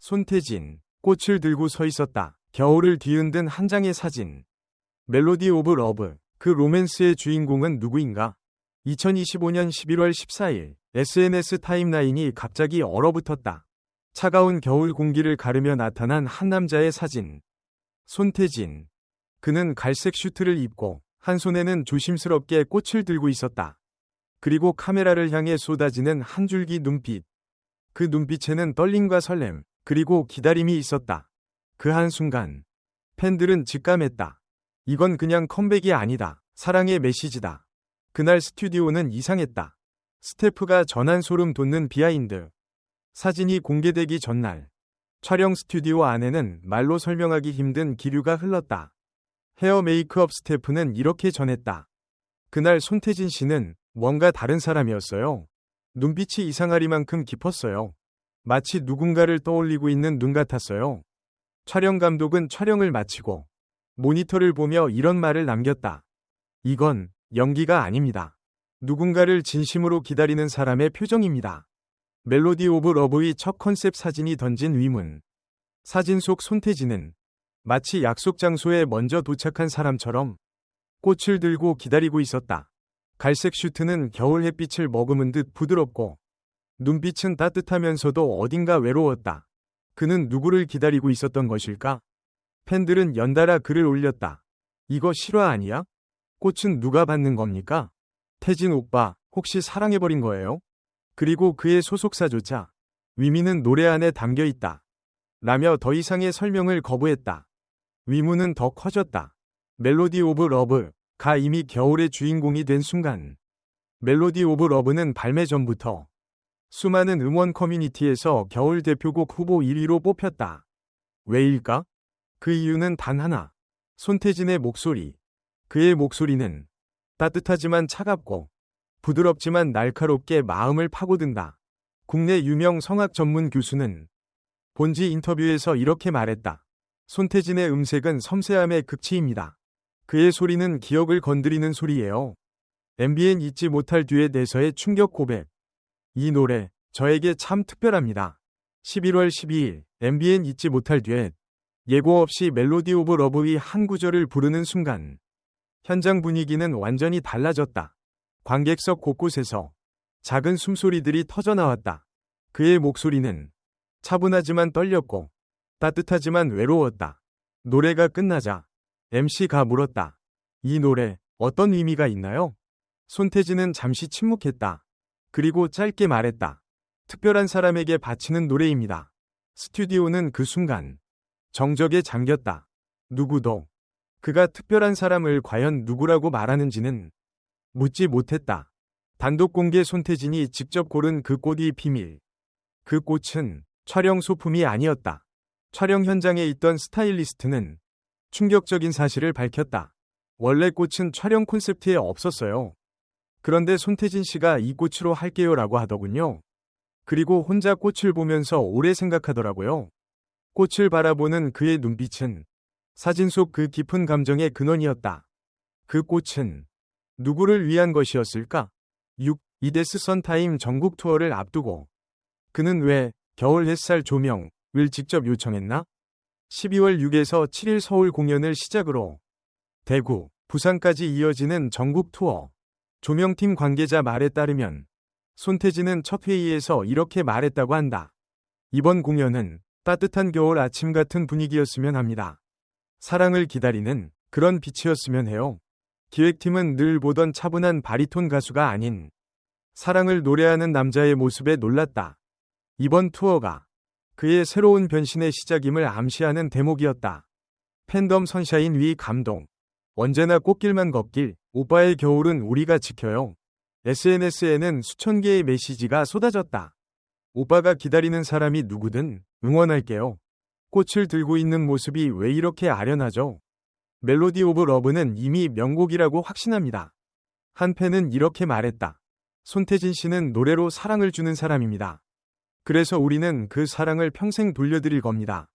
손태진, 꽃을 들고 서 있었다. 겨울을 뒤흔든 한 장의 사진. 멜로디 오브 러브, 그 로맨스의 주인공은 누구인가? 2025년 11월 14일, SNS 타임라인이 갑자기 얼어붙었다. 차가운 겨울 공기를 가르며 나타난 한 남자의 사진. 손태진. 그는 갈색 슈트를 입고, 한 손에는 조심스럽게 꽃을 들고 있었다. 그리고 카메라를 향해 쏟아지는 한 줄기 눈빛. 그 눈빛에는 떨림과 설렘, 그리고 기다림이 있었다. 그 한순간 팬들은 직감했다. 이건 그냥 컴백이 아니다. 사랑의 메시지다. 그날 스튜디오는 이상했다. 스태프가 전한 소름 돋는 비하인드. 사진이 공개되기 전날 촬영 스튜디오 안에는 말로 설명하기 힘든 기류가 흘렀다. 헤어 메이크업 스태프는 이렇게 전했다. 그날 손태진 씨는 뭔가 다른 사람이었어요. 눈빛이 이상하리만큼 깊었어요. 마치 누군가를 떠올리고 있는 눈 같았어요. 촬영 감독은 촬영을 마치고 모니터를 보며 이런 말을 남겼다. 이건 연기가 아닙니다. 누군가를 진심으로 기다리는 사람의 표정입니다. 멜로디 오브 러브의 첫 컨셉 사진이 던진 위문. 사진 속 손태진은 마치 약속 장소에 먼저 도착한 사람처럼 꽃을 들고 기다리고 있었다. 갈색 슈트는 겨울 햇빛을 머금은 듯 부드럽고 눈빛은 따뜻하면서도 어딘가 외로웠다. 그는 누구를 기다리고 있었던 것일까? 팬들은 연달아 글을 올렸다. 이거 실화 아니야? 꽃은 누가 받는 겁니까? 태진 오빠, 혹시 사랑해버린 거예요? 그리고 그의 소속사조차 위미는 노래 안에 담겨 있다. 라며 더 이상의 설명을 거부했다. 위무는 더 커졌다. 멜로디 오브 러브가 이미 겨울의 주인공이 된 순간 멜로디 오브 러브는 발매 전부터 수많은 음원 커뮤니티에서 겨울 대표곡 후보 1위로 뽑혔다. 왜일까? 그 이유는 단 하나. 손태진의 목소리. 그의 목소리는 따뜻하지만 차갑고 부드럽지만 날카롭게 마음을 파고든다. 국내 유명 성악 전문 교수는 본지 인터뷰에서 이렇게 말했다. 손태진의 음색은 섬세함의 극치입니다. 그의 소리는 기억을 건드리는 소리예요. MBN 잊지 못할 듀엣에서의 충격 고백. 이 노래 저에게 참 특별합니다. 11월 12일 MBN 잊지 못할 듀엣 예고 없이 멜로디 오브 러브의 한 구절을 부르는 순간 현장 분위기는 완전히 달라졌다. 관객석 곳곳에서 작은 숨소리들이 터져나왔다. 그의 목소리는 차분하지만 떨렸고 따뜻하지만 외로웠다. 노래가 끝나자 MC가 물었다. 이 노래 어떤 의미가 있나요? 손태진은 잠시 침묵했다. 그리고 짧게 말했다. 특별한 사람에게 바치는 노래입니다. 스튜디오는 그 순간 정적에 잠겼다. 누구도 그가 특별한 사람을 과연 누구라고 말하는지는 묻지 못했다. 단독 공개 손태진이 직접 고른 그 꽃이 비밀. 그 꽃은 촬영 소품이 아니었다. 촬영 현장에 있던 스타일리스트는 충격적인 사실을 밝혔다. 원래 꽃은 촬영 콘셉트에 없었어요. 그런데 손태진 씨가 이 꽃으로 할게요 라고 하더군요. 그리고 혼자 꽃을 보면서 오래 생각하더라고요. 꽃을 바라보는 그의 눈빛은 사진 속 그 깊은 감정의 근원이었다. 그 꽃은 누구를 위한 것이었을까? 6. 이데스 선타임 전국 투어를 앞두고 그는 왜 겨울 햇살 조명 을 직접 요청했나? 12월 6에서 7일 서울 공연을 시작으로 대구, 부산까지 이어지는 전국 투어 조명팀 관계자 말에 따르면 손태진은 첫 회의에서 이렇게 말했다고 한다. 이번 공연은 따뜻한 겨울 아침 같은 분위기였으면 합니다. 사랑을 기다리는 그런 빛이었으면 해요. 기획팀은 늘 보던 차분한 바리톤 가수가 아닌 사랑을 노래하는 남자의 모습에 놀랐다. 이번 투어가 그의 새로운 변신의 시작임을 암시하는 대목이었다. 팬덤 선샤인 위 감동. 언제나 꽃길만 걷길, 오빠의 겨울은 우리가 지켜요. SNS에는 수천 개의 메시지가 쏟아졌다. 오빠가 기다리는 사람이 누구든 응원할게요. 꽃을 들고 있는 모습이 왜 이렇게 아련하죠? 멜로디 오브 러브는 이미 명곡이라고 확신합니다. 한 팬은 이렇게 말했다. 손태진 씨는 노래로 사랑을 주는 사람입니다. 그래서 우리는 그 사랑을 평생 돌려드릴 겁니다.